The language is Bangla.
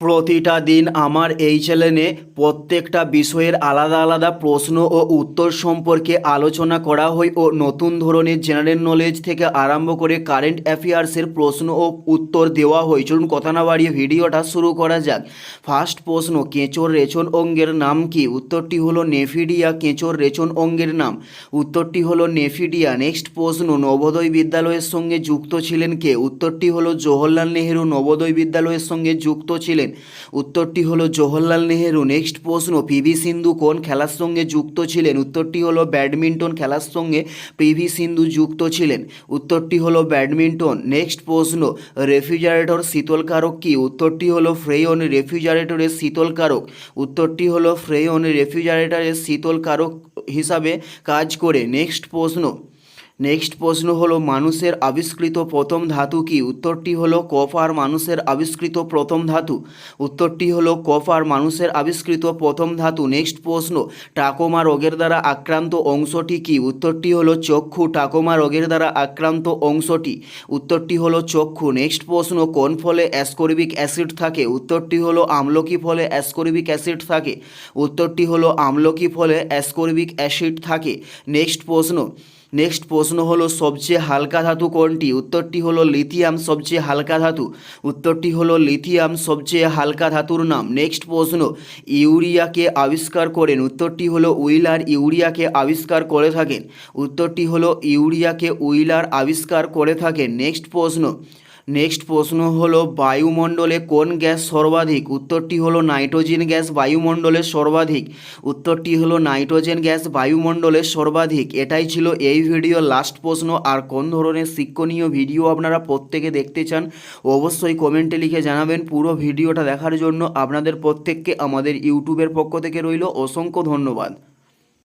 প্রতিটা দিন আমার এই চ্যানেলে প্রত্যেকটা বিষয়ের আলাদা আলাদা প্রশ্ন ও উত্তর সম্পর্কে আলোচনা করা হয় ও নতুন ধরনের জেনারেল নলেজ থেকে আরম্ভ করে কারেন্ট অ্যাফেয়ার্সের প্রশ্ন ও উত্তর দেওয়া হয়। চলুন কথা না বাড়িয়ে ভিডিওটা শুরু করা যাক। ফার্স্ট প্রশ্ন, কেঁচোর রেচন অঙ্গের নাম কি? উত্তরটি হলো নেফিডিয়া কেঁচোর রেচন অঙ্গের নাম। উত্তরটি হলো নেফিডিয়া। নেক্সট প্রশ্ন, নবোদয় বিদ্যালয়ের সঙ্গে যুক্ত ছিলেন কে? উত্তরটি হলো জওহরলাল নেহেরু, নবোদয় বিদ্যালয়ের সঙ্গে যুক্ত ছিলেন। উত্তরটি হলো, জওহরলাল নেহেরু নেক্সট প্রশ্ন পিভি সিন্ধু কোন খেলার সঙ্গে যুক্ত ছিলেন? উত্তরটি হলো, ব্যাডমিন্টন খেলার সঙ্গে পিভি সিন্ধু যুক্ত ছিলেন। উত্তরটি হলো, ব্যাডমিন্টন নেক্সট প্রশ্ন, রেফ্রিজারেটর শীতলকারক কি? উত্তরটি হলো, ফ্রেয়ন রেফ্রিজারেটরের শীতলকারক উত্তরটি হলো, ফ্রেয়ন রেফ্রিজারেটরের শীতলকারক হিসাবে কাজ করে। নেক্সট প্রশ্ন নেক্সট প্রশ্ন হলো, মানুষের আবিষ্কৃত প্রথম ধাতু কি? উত্তরটি হলো কপার মানুষের আবিষ্কৃত প্রথম ধাতু। উত্তরটি হলো কপার মানুষের আবিষ্কৃত প্রথম ধাতু। নেক্সট প্রশ্ন টাকোমা রোগের দ্বারা আক্রান্ত অংশটি কি? উত্তরটি হলো, চক্ষু। টাকোমা রোগের দ্বারা আক্রান্ত অংশটি। উত্তরটি হলো, চক্ষু। নেক্সট প্রশ্ন, কোন ফলে অ্যাসকর্বিক অ্যাসিড থাকে? উত্তরটি হলো, আমলকি ফলে অ্যাসকর্বিক অ্যাসিড থাকে। উত্তরটি হলো, আমলকি ফলে অ্যাসকর্বিক অ্যাসিড থাকে। নেক্সট প্রশ্ন নেক্সট প্রশ্ন হলো, সবচেয়ে হালকা ধাতু কোনটি? উত্তরটি হলো লিথিয়াম সবচেয়ে হালকা ধাতু। উত্তরটি হলো লিথিয়াম সবচেয়ে হালকা ধাতুর নাম। নেক্সট প্রশ্ন, ইউরিয়াকে আবিষ্কার করেন। উত্তরটি হলো, উইলার ইউরিয়াকে আবিষ্কার করে থাকেন। উত্তরটি হলো, ইউরিয়াকে উইলার আবিষ্কার করে থাকেন। নেক্সট প্রশ্ন নেক্সট প্রশ্ন হলো, বায়ুমণ্ডলে কোন গ্যাস সর্বাধিক? উত্তরটি হলো, নাইট্রোজেন গ্যাস বায়ুমণ্ডলের সর্বাধিক। উত্তরটি হলো, নাইট্রোজেন গ্যাস বায়ুমণ্ডলের সর্বাধিক। এটাই ছিল এই ভিডিও লাস্ট প্রশ্ন। আর কোন ধরনের শিক্ষণীয় ভিডিও আপনারা প্রত্যেকে দেখতে চান, অবশ্যই কমেন্টে লিখে জানাবেন। পুরো ভিডিওটা দেখার জন্য আপনাদের প্রত্যেককে আমাদের ইউটিউবের পক্ষ থেকে রইল। অসংখ্য ধন্যবাদ।